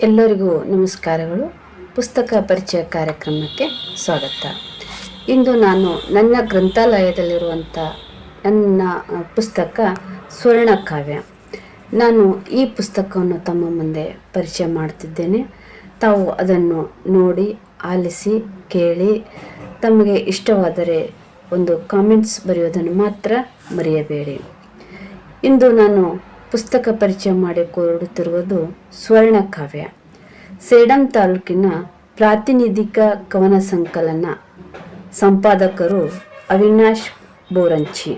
ಎಲ್ಲರಿಗೂ ನಮಸ್ಕಾರಗಳು. ಪುಸ್ತಕ ಪರಿಚಯ ಕಾರ್ಯಕ್ರಮಕ್ಕೆ ಸ್ವಾಗತ. ಇಂದು ನಾನು ನನ್ನ ಗ್ರಂಥಾಲಯದಲ್ಲಿರುವಂಥ ನನ್ನ ಪುಸ್ತಕ ಸ್ವರ್ಣ ಕಾವ್ಯ. ನಾನು ಈ ಪುಸ್ತಕವನ್ನು ತಮ್ಮ ಮುಂದೆ ಪರಿಚಯ ಮಾಡ್ತಿದ್ದೇನೆ. ತಾವು ಅದನ್ನು ನೋಡಿ, ಆಲಿಸಿ, ಕೇಳಿ, ತಮಗೆ ಇಷ್ಟವಾದರೆ ಒಂದು ಕಾಮೆಂಟ್ಸ್ ಬರೆಯೋದನ್ನು ಮಾತ್ರ ಮರೆಯಬೇಡಿ. ಇಂದು ನಾನು ಪುಸ್ತಕ ಪರಿಚಯ ಮಾಡಿಕೊಡುತ್ತಿರುವುದು ಸ್ವರ್ಣಕಾವ್ಯ ಸೇಡಂ ತಾಲೂಕಿನ ಪ್ರಾತಿನಿಧಿಕ ಕವನ ಸಂಕಲನ ಸಂಪಾದಕರು ಅವಿನಾಶ್ ಬೋರಂಚಿ.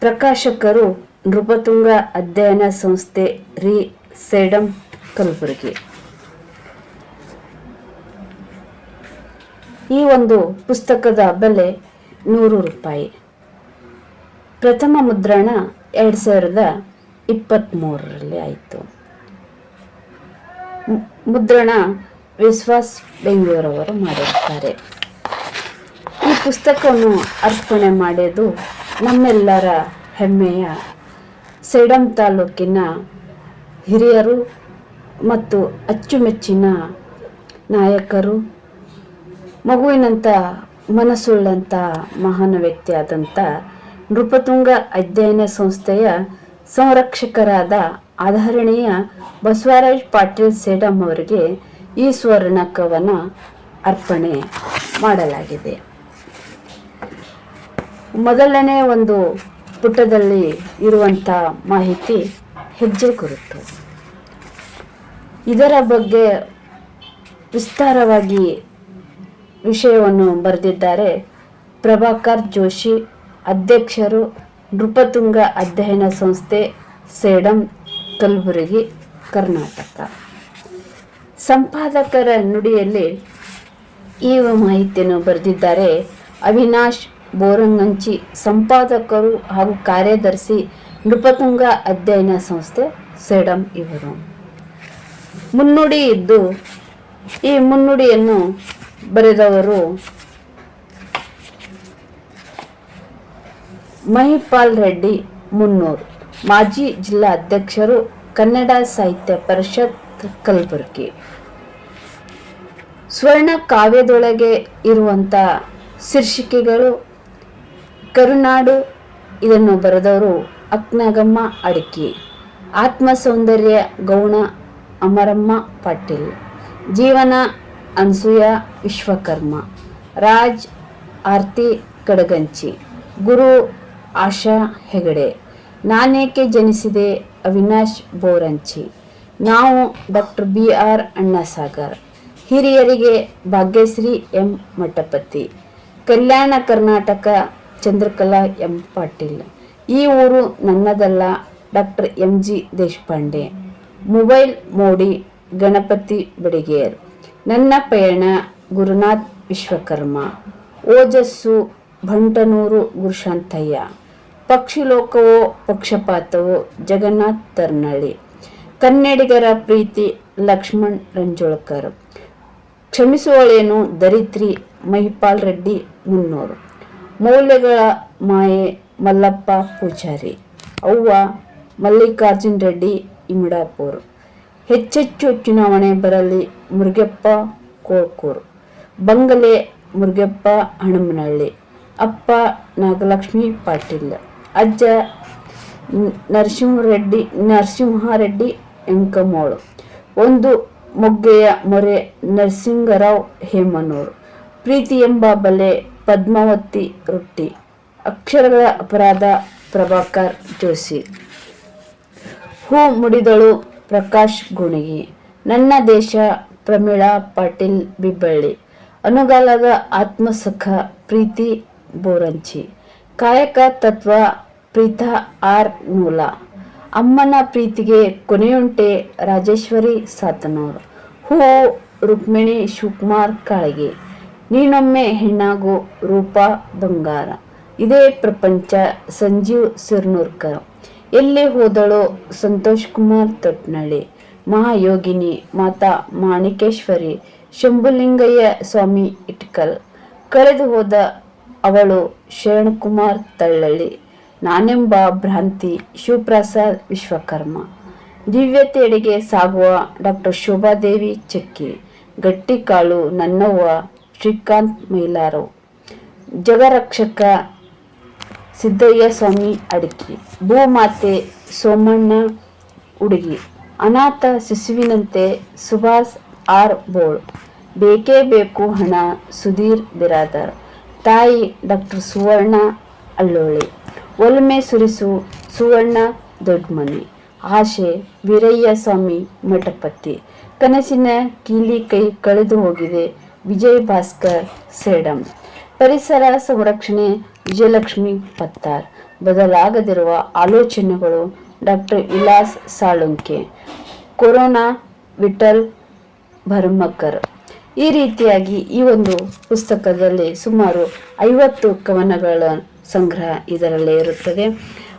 ಪ್ರಕಾಶಕರು ನೃಪತುಂಗ ಅಧ್ಯಯನ ಸಂಸ್ಥೆ ರಿ ಸೇಡಂ ಕಲಬುರಗಿ. ಈ ಒಂದು ಪುಸ್ತಕದ ಬೆಲೆ ನೂರು ರೂಪಾಯಿ. ಪ್ರಥಮ ಮುದ್ರಣ ಎರಡು ಸಾವಿರದ ಇಪ್ಪತ್ತ್ಮೂರರಲ್ಲಿ ಆಯಿತು. ಮುದ್ರಣ ವಿಶ್ವಾಸ್ ಬೆಂಗಳೂರವರು ಮಾಡಿರ್ತಾರೆ ಈ ಪುಸ್ತಕವನ್ನು ಅರ್ಪಣೆ ಮಾಡೋದು ನಮ್ಮೆಲ್ಲರ ಹೆಮ್ಮೆಯ ಸೇಡಂ ತಾಲೂಕಿನ ಹಿರಿಯರು ಮತ್ತು ಅಚ್ಚುಮೆಚ್ಚಿನ ನಾಯಕರು ಮಗುವಿನಂಥ ಮನಸ್ಸುಳ್ಳಂಥ ಮಹಾನ್ ವ್ಯಕ್ತಿಯಾದಂಥ ನೃಪತುಂಗ ಅಧ್ಯಯನ ಸಂಸ್ಥೆಯ ಸಂರಕ್ಷಕರಾದ ಆಧರಣೀಯ ಬಸವರಾಜ್ ಪಾಟೀಲ್ ಸೇಡಂ ಅವರಿಗೆ ಈ ಸ್ವರ್ಣಕವನ್ನು ಅರ್ಪಣೆ ಮಾಡಲಾಗಿದೆ. ಮೊದಲನೇ ಒಂದು ಪುಟದಲ್ಲಿ ಇರುವಂಥ ಮಾಹಿತಿ ಹೆಜ್ಜೆ ಕುರಿತು. ಇದರ ಬಗ್ಗೆ ವಿಸ್ತಾರವಾಗಿ ವಿಷಯವನ್ನು ಬರೆದಿದ್ದಾರೆ ಪ್ರಭಾಕರ್ ಜೋಶಿ ಅಧ್ಯಕ್ಷರು ನೃಪತುಂಗ ಅಧ್ಯಯನ ಸಂಸ್ಥೆ ಸೇಡಂ, ಕಲಬುರಗಿ, ಕರ್ನಾಟಕ. ಸಂಪಾದಕರ ನುಡಿಯಲ್ಲಿ ಈ ಮಾಹಿತಿಯನ್ನು ಬರೆದಿದ್ದಾರೆ. ಅವಿನಾಶ್ ಬೋರಂಗಂಚಿ, ಸಂಪಾದಕರು ಹಾಗೂ ಕಾರ್ಯದರ್ಶಿ ನೃಪತುಂಗ ಅಧ್ಯಯನ ಸಂಸ್ಥೆ ಸೇಡಂ ಇವರು. ಮುನ್ನುಡಿ ಇದ್ದು, ಈ ಮುನ್ನುಡಿಯನ್ನು ಬರೆದವರು ಮಹಿಪಾಲ್ ರೆಡ್ಡಿ, ಮುನ್ನೂರು. ಮಾಜಿ ಜಿಲ್ಲಾ ಅಧ್ಯಕ್ಷರು ಕನ್ನಡ ಸಾಹಿತ್ಯ ಪರಿಷತ್ ಕಲಬುರಗಿ. ಸ್ವರ್ಣ ಕಾವ್ಯದೊಳಗೆ ಇರುವಂಥ ಶೀರ್ಷಿಕೆಗಳು ಕರುನಾಡು, ಇದನ್ನು ಬರೆದವರು ಅಕ್ನಾಗಮ್ಮ ಅಡಕಿ. ಆತ್ಮ ಸೌಂದರ್ಯ, ಗೌಣ ಅಮರಮ್ಮ ಪಾಟೀಲ್. ಜೀವನ, ಅನ್ಸೂಯ ವಿಶ್ವಕರ್ಮ. ರಾಜ್, ಆರ್ತಿ ಕಡಗಂಚಿ. ಗುರು ಆಶಾ ಹೆಗಡೆ. ನಾನೇಕೆ ಜನಿಸಿದೆ? ಅವಿನಾಶ್ ಬೋರಂಚಿ ನಾವು ಡಾಕ್ಟರ್ ಬಿ ಆರ್ ಅಣ್ಣಸಾಗರ್. ಹಿರಿಯರಿಗೆ ಭಾಗ್ಯಶ್ರೀ ಎಂ ಮಠಪತಿ. ಕಲ್ಯಾಣ ಕರ್ನಾಟಕ ಚಂದ್ರಕಲಾ ಎಂ ಪಾಟೀಲ್. ಈ ಊರು ನನ್ನದಲ್ಲ, doctor M G Deshpande. Mobile ಮೋಡಿ ಗಣಪತಿ ಬಡಿಗೇರ್. ನನ್ನ ಪಯಣ ಗುರುನಾಥ್ ವಿಶ್ವಕರ್ಮ. ಓಜಸ್ಸು ಭಂಟನೂರು ಗುರುಶಾಂತಯ್ಯ. ಪಕ್ಷಿಲೋಕವೋ, ಪಕ್ಷಪಾತವೋ, ಜಗನ್ನಾಥ್ ತರ್ನಳ್ಳಿ. ಕನ್ನಡಿಗರ ಪ್ರೀತಿ, ಲಕ್ಷ್ಮಣ್ ರಂಜೋಳ್ಕರ್. ಕ್ಷಮಿಸುವಳೇನು ದರಿತ್ರಿ ಮಹಿಪಾಲ್ ರೆಡ್ಡಿ ಮುನ್ನೂರು. ಮೌಲ್ಯಗಳ ಮಾಯೆ ಮಲ್ಲಪ್ಪ ಪೂಜಾರಿ. ಅವ್ವ ಮಲ್ಲಿಕಾರ್ಜುನ್ ರೆಡ್ಡಿ ಇಮಿಡಾಪುರ್. ಹೆಚ್ಚೆಚ್ಚು ಚುನಾವಣೆ ಬರಲಿ ಮುರುಗೆಪ್ಪ ಕೋಳ್ಕೂರು. ಬಂಗಲೆ ಮುರುಗೆಪ್ಪ ಹಣಮನಹಳ್ಳಿ. ಅಪ್ಪ ನಾಗಲಕ್ಷ್ಮಿ ಪಾಟೀಲ್. ಅಜ್ಜ, ನರಸಿಂಹರೆಡ್ಡಿ, ನರಸಿಂಹಾರೆಡ್ಡಿ, ಎಂಕಮೋಳು. ಒಂದು ಮೊಗ್ಗೆಯ ಮೊರೆ ನರಸಿಂಗರಾವ್ ಹೇಮನೂರು. ಪ್ರೀತಿ ಎಂಬ ಬಲೆ ಪದ್ಮಾವತಿ ರೊಟ್ಟಿ. ಅಕ್ಷರಗಳ ಅಪರಾಧ ಪ್ರಭಾಕರ್ ಜೋಶಿ. ಹೂ ಮುಡಿದಳು ಪ್ರಕಾಶ್ ಗುಣಗಿ. ನನ್ನ ದೇಶ ಪ್ರಮೀಳಾ ಪಾಟೀಲ್ ಬಿಬ್ಬಳ್ಳಿ. ಅನುಗಾಲದ ಆತ್ಮಸುಖ ಪ್ರೀತಿ ಬೋರಂಚಿ ಕಾಯಕ ತತ್ವ ಪ್ರೀತ ಆರ್ ಮೂಲ ಅಮ್ಮನ ಪ್ರೀತಿಗೆ ಕೊನೆಯುಂಟೆ ರಾಜೇಶ್ವರಿ ಸಾತನೂರು. ಹೂ ರುಕ್ಮಿಣಿ ಶಿವಕುಮಾರ್ ಕಾಳಗಿ. ನೀನೊಮ್ಮೆ ಹೆಣ್ಣಾಗು ರೂಪ ಬಂಗಾರ. ಇದೇ ಪ್ರಪಂಚ ಸಂಜೀವ್ ಸಿರ್ನೂರ್ಕರ್. ಎಲ್ಲಿ ಹೋದಳೋ ಸಂತೋಷ್ ಕುಮಾರ್ ತೊಟ್ನಳ್ಳಿ. ಮಹಾಯೋಗಿನಿ ಮಾತಾ ಮಾಣಿಕೇಶ್ವರಿ, ಶಂಭುಲಿಂಗಯ್ಯ ಸ್ವಾಮಿ ಇಟ್ಕಲ್. ಕಳೆದು ಹೋದ ಅವಳು ಶರಣಕುಮಾರ್ ತಳ್ಳಳ್ಳಿ. ನಾನೆಂಬ ಭ್ರಾಂತಿ ಶಿವಪ್ರಸಾದ್ ವಿಶ್ವಕರ್ಮ. ದಿವ್ಯತೆಡೆಗೆ ಸಾಗುವ ಡಾಕ್ಟರ್ ಶೋಭಾದೇವಿ ಚೆಕ್ಕಿ. ಗಟ್ಟಿಕಾಳು ನನ್ನವ್ವ ಶ್ರೀಕಾಂತ್ ಮೈಲಾರು ಜಗರಕ್ಷಕ ಸಿದ್ದಯ್ಯ ಸ್ವಾಮಿ ಅಡಿಕೆ. ಭೂಮಾತೆ ಸೋಮಣ್ಣ ಹುಡುಗಿ ಅನಾಥ ಶಿಶುವಿನಂತೆ ಸುಭಾಷ್ ಆರ್ ಬೋಳ್. ಬೇಕೇ ಬೇಕು ಹಣ ಸುಧೀರ್ ಬಿರಾದರ್. ತಾಯಿ ಡಾಕ್ಟರ್ ಸುವರ್ಣ ಅಳ್ಳೋಳಿ ಒಲ್ಮೆ ಸುರಿಸು, ಸುವರ್ಣ ದೊಡ್ಡಮನಿ ಆಶೆ, ವೀರಯ್ಯ ಸ್ವಾಮಿ ಮಠಪತಿ. ಕನಸಿನ ಕೀಲಿ ಕೈ ಕಳೆದು ಹೋಗಿದೆ ವಿಜಯ್ ಭಾಸ್ಕರ್ ಸೇಡಂ. ಪರಿಸರ ಸಂರಕ್ಷಣೆ, ವಿಜಯಲಕ್ಷ್ಮಿ ಪತ್ತಾರ್. ಬದಲಾಗದಿರುವ ಆಲೋಚನೆಗಳು ಡಾಕ್ಟರ್ ವಿಲಾಸ್ ಸಾಳುಂಕೆ. ಕೊರೋನಾ ವಿಠಲ್ ಭರ್ಮಕರ್. ಈ ರೀತಿಯಾಗಿ ಈ ಒಂದು ಪುಸ್ತಕದಲ್ಲಿ ಸುಮಾರು ಐವತ್ತು ಕವನಗಳ ಸಂಗ್ರಹ ಇದರಲ್ಲೇ ಇರುತ್ತದೆ.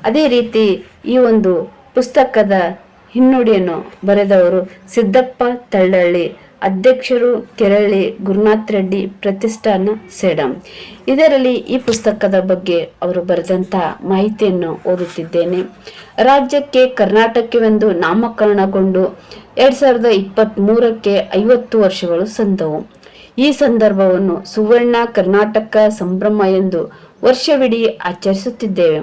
ಅದೇ ರೀತಿ ಈ ಒಂದು ಪುಸ್ತಕದ ಹಿನ್ನುಡಿಯನ್ನು ಬರೆದವರು ಸಿದ್ದಪ್ಪ ತಳ್ಳಳ್ಳಿ, ಅಧ್ಯಕ್ಷರು ಕೆರಳಿ ಗುರುನಾಥ್ ರೆಡ್ಡಿ, ಪ್ರತಿಷ್ಠಾನ ಸೇಡಂ. ಇದರಲ್ಲಿ ಈ ಪುಸ್ತಕದ ಬಗ್ಗೆ ಅವರು ಬರೆದಂತಹ ಮಾಹಿತಿಯನ್ನು ಓದುತ್ತಿದ್ದೇನೆ. ರಾಜ್ಯಕ್ಕೆ ಕರ್ನಾಟಕವೆಂದು ನಾಮಕರಣಗೊಂಡು ಎರಡು ಸಾವಿರದ ಇಪ್ಪತ್ತ್ ಮೂರಕ್ಕೆ ಐವತ್ತು ವರ್ಷಗಳು ಸಂದವು. ಈ ಸಂದರ್ಭವನ್ನು ಸುವರ್ಣ ಕರ್ನಾಟಕ ಸಂಭ್ರಮ ಎಂದು ವರ್ಷವಿಡೀ ಆಚರಿಸುತ್ತಿದ್ದೇವೆ.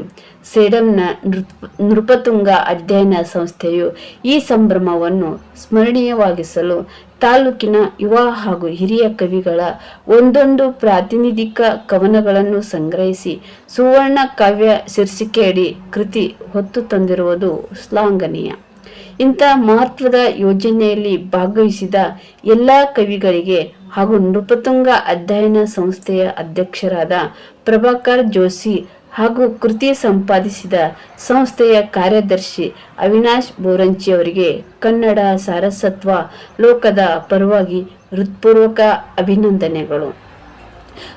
ಸೇಡಂನ ನೃಪ, ನೃಪತುಂಗ ಅಧ್ಯಯನ ಸಂಸ್ಥೆಯು ಈ ಸಂಭ್ರಮವನ್ನು ಸ್ಮರಣೀಯವಾಗಿಸಲು ತಾಲೂಕಿನ ಯುವ ಹಾಗೂ ಹಿರಿಯ ಕವಿಗಳ ಒಂದೊಂದು ಪ್ರಾತಿನಿಧಿಕ ಕವನಗಳನ್ನು ಸಂಗ್ರಹಿಸಿ ಸುವರ್ಣ ಕಾವ್ಯ ಶೀರ್ಷಿಕೆಯಡಿ ಕೃತಿ ಹೊತ್ತು ತಂದಿರುವುದು ಶ್ಲಾಘನೀಯ. ಇಂಥ ಮಹತ್ವದ ಯೋಜನೆಯಲ್ಲಿ ಭಾಗವಹಿಸಿದ ಎಲ್ಲ ಕವಿಗಳಿಗೆ ಹಾಗೂ ನೃಪತುಂಗ ಅಧ್ಯಯನ ಸಂಸ್ಥೆಯ ಅಧ್ಯಕ್ಷರಾದ ಪ್ರಭಾಕರ್ ಜೋಶಿ ಹಾಗೂ ಕೃತಿ ಸಂಪಾದಿಸಿದ ಸಂಸ್ಥೆಯ ಕಾರ್ಯದರ್ಶಿ ಅವಿನಾಶ್ ಬೋರಂಚಿ ಅವರಿಗೆ ಕನ್ನಡ ಸಾರಸತ್ವ ಲೋಕದ ಪರವಾಗಿ ಹೃತ್ಪೂರ್ವಕ ಅಭಿನಂದನೆಗಳು.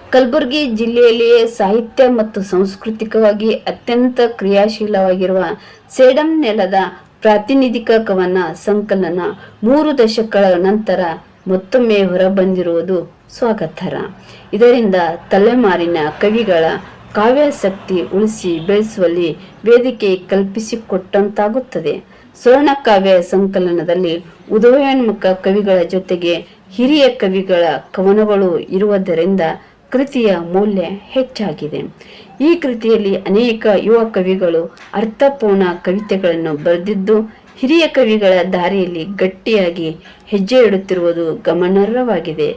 ಕಲಬುರಗಿ ಜಿಲ್ಲೆಯಲ್ಲಿಯೇ ಸಾಹಿತ್ಯ ಮತ್ತು ಸಾಂಸ್ಕೃತಿಕವಾಗಿ ಅತ್ಯಂತ ಕ್ರಿಯಾಶೀಲವಾಗಿರುವ ಸೇಡಂ ನೆಲದ ಪ್ರಾತಿನಿಧಿಕ ಕವನ ಸಂಕಲನ ಮೂರು ದಶಕಗಳ ನಂತರ ಮತ್ತೊಮ್ಮೆ ಹೊರಬಂದಿರುವುದು ಸ್ವಾಗತರ. ಇದರಿಂದ ತಲೆಮಾರಿನ ಕವಿಗಳ ಕಾವ್ಯಾಸಕ್ತಿ ಉಳಿಸಿ ಬೆಳೆಸುವಲ್ಲಿ ವೇದಿಕೆ ಕಲ್ಪಿಸಿಕೊಟ್ಟಂತಾಗುತ್ತದೆ. ಸ್ವರ್ಣ ಕಾವ್ಯ ಸಂಕಲನದಲ್ಲಿ ಉದಯೋನ್ಮುಖ ಕವಿಗಳ ಜೊತೆಗೆ ಹಿರಿಯ ಕವಿಗಳ ಕವನಗಳು ಇರುವುದರಿಂದ ಕೃತಿಯ ಮೌಲ್ಯ ಹೆಚ್ಚಾಗಿದೆ. ಈ ಕೃತಿಯಲ್ಲಿ ಅನೇಕ ಯುವ ಕವಿಗಳು ಅರ್ಥಪೂರ್ಣ ಕವಿತೆಗಳನ್ನು ಬರೆದಿದ್ದು ಹಿರಿಯ ಕವಿಗಳ ದಾರಿಯಲ್ಲಿ ಗಟ್ಟಿಯಾಗಿ ಹೆಜ್ಜೆ ಇಡುತ್ತಿರುವುದು ಗಮನಾರ್ಹವಾಗಿದೆ.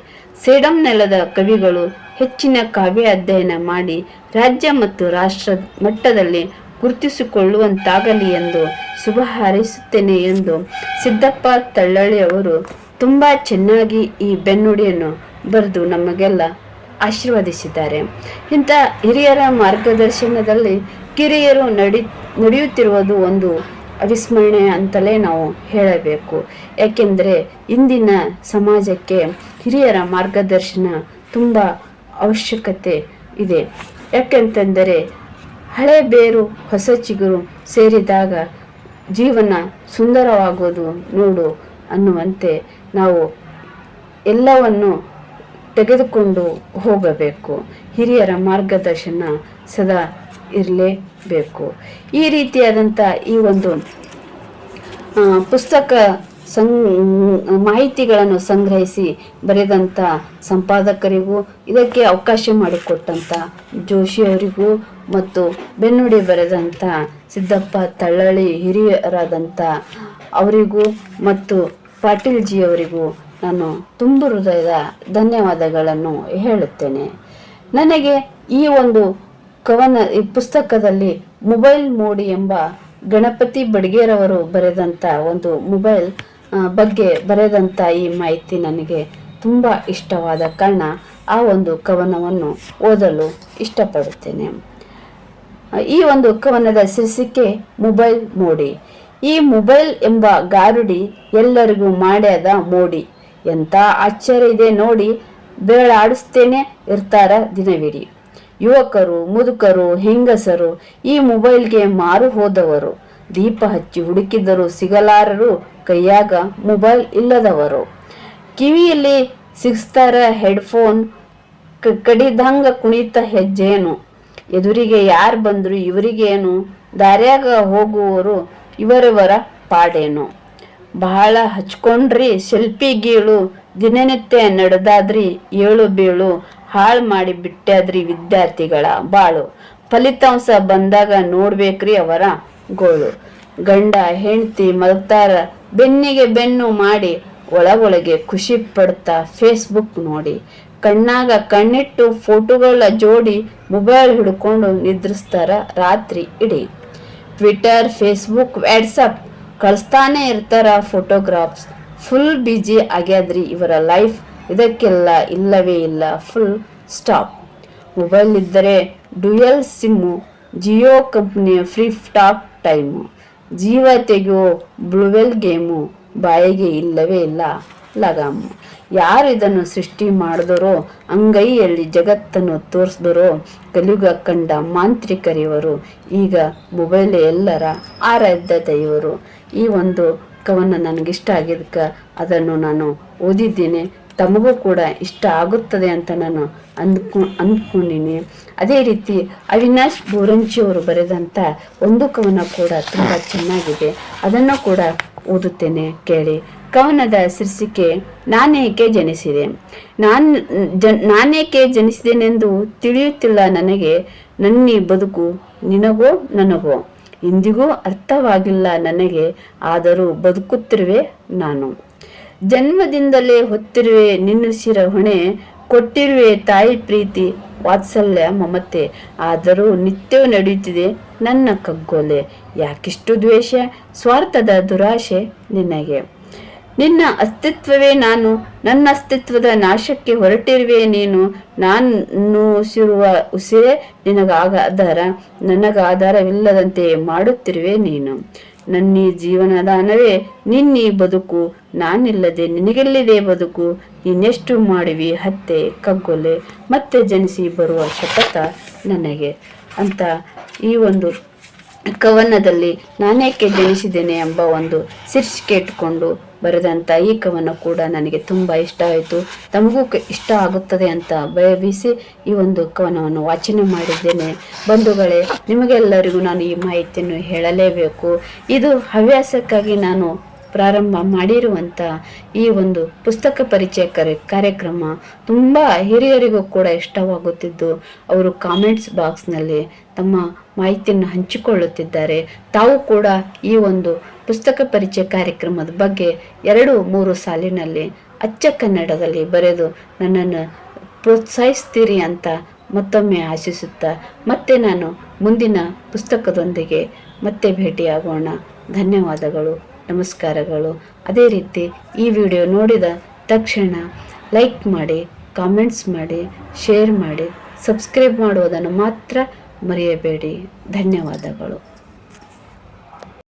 ಸೇಡಂ ನೆಲದ ಕವಿಗಳು ಹೆಚ್ಚಿನ ಕಾವ್ಯ ಅಧ್ಯಯನ ಮಾಡಿ ರಾಜ್ಯ ಮತ್ತು ರಾಷ್ಟ್ರ ಮಟ್ಟದಲ್ಲಿ ಗುರುತಿಸಿಕೊಳ್ಳುವಂತಾಗಲಿ ಎಂದು ಶುಭ ಹಾರೈಸುತ್ತೇನೆ ಎಂದು ಸಿದ್ದಪ್ಪ ತಳ್ಳಳ್ಳಿ ಅವರು ತುಂಬ ಚೆನ್ನಾಗಿ ಈ ಬೆನ್ನುಡಿಯನ್ನು ಬರೆದು ನಮಗೆಲ್ಲ ಆಶೀರ್ವದಿಸಿದ್ದಾರೆ. ಇಂಥ ಹಿರಿಯರ ಮಾರ್ಗದರ್ಶನದಲ್ಲಿ ಕಿರಿಯರು ನಡಿ, ನಡೆಯುತ್ತಿರುವುದು ಒಂದು ಅವಿಸ್ಮರಣೀಯ ಅಂತಲೇ ನಾವು ಹೇಳಬೇಕು. ಯಾಕೆಂದರೆ ಇಂದಿನ ಸಮಾಜಕ್ಕೆ ಹಿರಿಯರ ಮಾರ್ಗದರ್ಶನ ತುಂಬ ಅವಶ್ಯಕತೆ ಇದೆ. ಯಾಕೆಂತಂದರೆ ಹಳೆ ಬೇರು ಹೊಸ ಚಿಗುರು ಸೇರಿದಾಗ ಜೀವನ ಸುಂದರವಾಗೋದು ನೋಡು ಅನ್ನುವಂತೆ ನಾವು ಎಲ್ಲವನ್ನು ತೆಗೆದುಕೊಂಡು ಹೋಗಬೇಕು. ಹಿರಿಯರ ಮಾರ್ಗದರ್ಶನ ಸದಾ ಇರಲೇಬೇಕು. ಈ ರೀತಿಯಾದಂಥ ಈ ಒಂದು ಪುಸ್ತಕ ಸಂ ಮಾಹಿತಿಗಳನ್ನು ಸಂಗ್ರಹಿಸಿ ಬರೆದಂಥ ಸಂಪಾದಕರಿಗೂ ಇದಕ್ಕೆ ಅವಕಾಶ ಮಾಡಿಕೊಟ್ಟಂಥ ಜೋಶಿಯವರಿಗೂ ಮತ್ತು ಬೆನ್ನುಡಿ ಬರೆದಂಥ ಸಿದ್ದಪ್ಪ ತಳ್ಳಳ್ಳಿ ಹಿರಿಯರಾದಂಥ ಅವರಿಗೂ ಮತ್ತು ಪಾಟೀಲ್ ಜಿ ಅವರಿಗೂ ನಾನು ತುಂಬ ಹೃದಯದ ಧನ್ಯವಾದಗಳನ್ನು ಹೇಳುತ್ತೇನೆ. ನನಗೆ ಈ ಒಂದು ಕವನ, ಈ ಪುಸ್ತಕದಲ್ಲಿ ಮೊಬೈಲ್ ಮೋಡಿ ಎಂಬ ಗಣಪತಿ ಬಡ್ಗೇರವರು ಬರೆದಂಥ ಒಂದು ಮೊಬೈಲ್ ಬಗ್ಗೆ ಬರೆದಂಥ ಈ ಮಾಹಿತಿ ನನಗೆ ತುಂಬ ಇಷ್ಟವಾದ ಕಾರಣ ಆ ಒಂದು ಕವನವನ್ನು ಓದಲು ಇಷ್ಟಪಡುತ್ತೇನೆ. ಈ ಒಂದು ಕವನದ ಶೀರ್ಷಿಕೆ ಮೊಬೈಲ್ ಮೋಡಿ. ಈ ಮೊಬೈಲ್ ಎಂಬ ಗಾರುಡಿ ಎಲ್ಲರಿಗೂ ಮಾಡ್ಯಾದ ಮೋಡಿ. ಎಂಥ ಆಶ್ಚರ್ಯ ಇದೆ ನೋಡಿ ಬೇಳಾಡಿಸ್ತೇನೆ ಇರ್ತಾರ ದಿನವಿಡೀ. ಯುವಕರು, ಮುದುಕರು, ಹೆಂಗಸರು ಈ ಮೊಬೈಲ್ಗೆ ಮಾರು ಹೋದವರು. ದೀಪ ಹಚ್ಚಿ ಹುಡುಕಿದರೂ ಸಿಗಲಾರರು, ಕೈಯಾಗ ಮೊಬೈಲ್ ಇಲ್ಲದವರು. ಕಿವಿಯಲ್ಲಿ ಸಿಗ್ಸ್ತಾರ ಹೆಡ್ಫೋನ್ ಕಡಿದಂಗ ಕುಣಿತ ಹೆಜ್ಜೇನು ಎದುರಿಗೆ ಯಾರು ಬಂದರು ಇವರಿಗೇನು, ದಾರ್ಯಾಗ ಹೋಗುವವರು ಇವರವರ ಪಾಡೇನು. ಬಹಳ ಹಚ್ಕೊಂಡ್ರಿ, ಸೆಲ್ಫಿ ಗೀಳು, ದಿನನಿತ್ಯ ನಡೆದಾದ್ರಿ, ಏಳು ಬೀಳು ಹಾಳು ಮಾಡಿ ಬಿಟ್ಟಾದ್ರಿ ವಿದ್ಯಾರ್ಥಿಗಳ ಬಾಳು. ಫಲಿತಾಂಶ ಬಂದಾಗ ನೋಡ್ಬೇಕ್ರಿ ಅವರ ಗೋಳು. ಗಂಡ, ಹೆಂಡತಿ ಮಲ್ತಾರ, ಬೆನ್ನಿಗೆ ಬೆನ್ನು ಮಾಡಿ ಒಳಗೊಳಗೆ ಖುಷಿ ಪಡ್ತಾ ಫೇಸ್ಬುಕ್ ನೋಡಿ. ಕಣ್ಣಾಗ ಕಣ್ಣಿಟ್ಟು ಫೋಟೋಗಳ ಜೋಡಿ ಮೊಬೈಲ್ ಹಿಡ್ಕೊಂಡು ನಿದ್ರಿಸ್ತಾರ ರಾತ್ರಿ ಇಡೀ. ಟ್ವಿಟರ್, ಫೇಸ್ಬುಕ್ ವ್ಯಾಟ್ಸಪ್ ಕಳಿಸ್ತಾನೆ ಇರ್ತಾರ ಫೋಟೋಗ್ರಾಫ್ಸ್. ಫುಲ್ ಬ್ಯುಸಿ ಆಗ್ಯಾದ್ರಿ ಇವರ ಲೈಫ್. ಇದಕ್ಕೆಲ್ಲ ಇಲ್ಲವೇ ಇಲ್ಲ. ಫುಲ್ ಸ್ಟಾಪ್ ಮೊಬೈಲ್ ಇದ್ದರೆ ಡ್ಯುಯಲ್ ಸಿಮ್ಮು ಜಿಯೋ ಕಂಪ್ನಿಯ ಫ್ರೀ ಟಾಕ್ ಟೈಮು ಜೀವ ತೆಗೆಯೋ ಬ್ಲೂವೆಲ್ ಗೇಮು ಬಾಯಿಗೆ ಇಲ್ಲವೇ ಇಲ್ಲ. ಲಗಾಮು. ಯಾರು ಇದನ್ನು ಸೃಷ್ಟಿ ಮಾಡಿದರೋ, ಅಂಗೈಯಲ್ಲಿ ಜಗತ್ತನ್ನು ತೋರಿಸಿದರೋ, ಕಲಿಯುಗ ಕಂಡ ಮಾಂತ್ರಿಕರಿವರು, ಈಗ ಮೊಬೈಲ್ ಎಲ್ಲರ ಆರಾಧ್ಯ ದೈವರು ಈ ಒಂದು ಕವನ ನನಗಿಷ್ಟ ಆಗಿದ್ದಕ್ಕೆ ಅದನ್ನು ನಾನು ಓದಿದ್ದೇನೆ. ತಮಗೂ ಕೂಡ ಇಷ್ಟ ಆಗುತ್ತದೆ ಅಂತ ನಾನು ಅಂದ್ಕೊ, ಅಂದ್ಕೊಂಡಿನಿ. ಅದೇ ರೀತಿ ಅವಿನಾಶ್ ಬೋರಂಚಿಯವರು ಬರೆದಂಥ ಒಂದು ಕವನ ಕೂಡ ತುಂಬ ಚೆನ್ನಾಗಿದೆ. ಅದನ್ನು ಕೂಡ ಓದುತ್ತೇನೆ ಕೇಳಿ. ಕವನದ ಶೀರ್ಷಿಕೆ, ನಾನೇಕೆ ಜನಿಸಿದೆ. ನಾನು ಜ ನಾನೇಕೆ ಜನಿಸಿದೆನೆಂದು ತಿಳಿಯುತ್ತಿಲ್ಲ ನನಗೆ. ನನ್ನಿ ಬದುಕು ನಿನಗೋ, ನನಗೋ. ಇಂದಿಗೂ ಅರ್ಥವಾಗಿಲ್ಲ ನನಗೆ. ಆದರೂ ಬದುಕುತ್ತಿರುವೆ ನಾನು. ಜನ್ಮದಿಂದಲೇ ಹೊತ್ತಿರುವೆ ನಿನ್ನಸಿರ ಹೊಣೆ, ಕೊಟ್ಟಿರುವೆ ತಾಯಿ ಪ್ರೀತಿ, ವಾತ್ಸಲ್ಯ ಮಮತೆ. ಆದರೂ ನಿತ್ಯವೂ ನಡೆಯುತ್ತಿದೆ ನನ್ನ ಕಗ್ಗೊಲೆ. ಯಾಕಿಷ್ಟು ದ್ವೇಷ, ಸ್ವಾರ್ಥದ ದುರಾಶೆ ನಿನಗೆ. ನಿನ್ನ ಅಸ್ತಿತ್ವವೇ ನಾನು, ನನ್ನ ಅಸ್ತಿತ್ವದ ನಾಶಕ್ಕೆ ಹೊರಟಿರುವೆ ನೀನು. ನಾನು ಉಸಿರುವ ಉಸಿರೇ ನಿನಗಾಗ ಆಧಾರ, ನನಗಾಧಾರವಿಲ್ಲದಂತೆ ಮಾಡುತ್ತಿರುವೆ ನೀನು. ನನ್ನೀ ಜೀವನದಾನವೇ, ನಿನ್ನಿ ಬದುಕು, ನಾನಿಲ್ಲದೆ ನಿನಗೆಲ್ಲಿದೆ ಬದುಕು? ಇನ್ನೆಷ್ಟು ಮಾಡಿವಿ ಹತ್ತೆ, ಕಗ್ಗೊಲೆ, ಮತ್ತೆ ಜನಿಸಿ ಬರುವ ಶಪಥ ನನಗೆ. ಅಂತ ಈ ಒಂದು ಕವನದಲ್ಲಿ ನಾನೇಕೆ ಜನಿಸಿದ್ದೇನೆ ಎಂಬ ಒಂದು ಶೀರ್ಷಿಕೆ ಇಟ್ಟುಕೊಂಡು ಬರೆದಂಥ ಈ ಕವನ ಕೂಡ ನನಗೆ ತುಂಬ ಇಷ್ಟ ಆಯಿತು. ತಮಗೂ ಇಷ್ಟ ಆಗುತ್ತದೆ ಅಂತ ಭಾವಿಸಿ ಈ ಒಂದು ಕವನವನ್ನು ವಾಚನ ಮಾಡಿದ್ದೇನೆ. ಬಂಧುಗಳೇ, ನಿಮಗೆಲ್ಲರಿಗೂ ನಾನು ಈ ಮಾಹಿತಿಯನ್ನು ಹೇಳಲೇಬೇಕು. ಇದು ಹವ್ಯಾಸಕ್ಕಾಗಿ ನಾನು ಪ್ರಾರಂಭ ಮಾಡಿರುವಂಥ ಈ ಒಂದು ಪುಸ್ತಕ ಪರಿಚಯ ಕಾರ್ಯ ಕಾರ್ಯಕ್ರಮ ತುಂಬ ಹಿರಿಯರಿಗೂ ಕೂಡ ಇಷ್ಟವಾಗುತ್ತಿದ್ದು, ಅವರು ಕಾಮೆಂಟ್ಸ್ ಬಾಕ್ಸ್ನಲ್ಲಿ ತಮ್ಮ ಮಾಹಿತಿಯನ್ನು ಹಂಚಿಕೊಳ್ಳುತ್ತಿದ್ದಾರೆ. ತಾವು ಕೂಡ ಈ ಒಂದು ಪುಸ್ತಕ ಪರಿಚಯ ಕಾರ್ಯಕ್ರಮದ ಬಗ್ಗೆ ಎರಡು, ಮೂರು ಸಾಲಿನಲ್ಲಿ ಅಚ್ಚ ಕನ್ನಡದಲ್ಲಿ ಬರೆದು ನನ್ನನ್ನು ಪ್ರೋತ್ಸಾಹಿಸ್ತೀರಿ ಅಂತ ಮತ್ತೊಮ್ಮೆ ಆಶಿಸುತ್ತಾ ಮತ್ತೆ ನಾನು ಮುಂದಿನ ಪುಸ್ತಕದೊಂದಿಗೆ ಮತ್ತೆ ಭೇಟಿಯಾಗೋಣ. ಧನ್ಯವಾದಗಳು. ನಮಸ್ಕಾರಗಳು. ಅದೇ ರೀತಿ ಈ ವಿಡಿಯೋ ನೋಡಿದ ತಕ್ಷಣ ಲೈಕ್ ಮಾಡಿ, ಕಾಮೆಂಟ್ಸ್ ಮಾಡಿ, ಶೇರ್ ಮಾಡಿ, ಸಬ್ಸ್ಕ್ರೈಬ್ ಮಾಡುವುದನ್ನು ಮಾತ್ರ ಮರೆಯಬೇಡಿ. ಧನ್ಯವಾದಗಳು.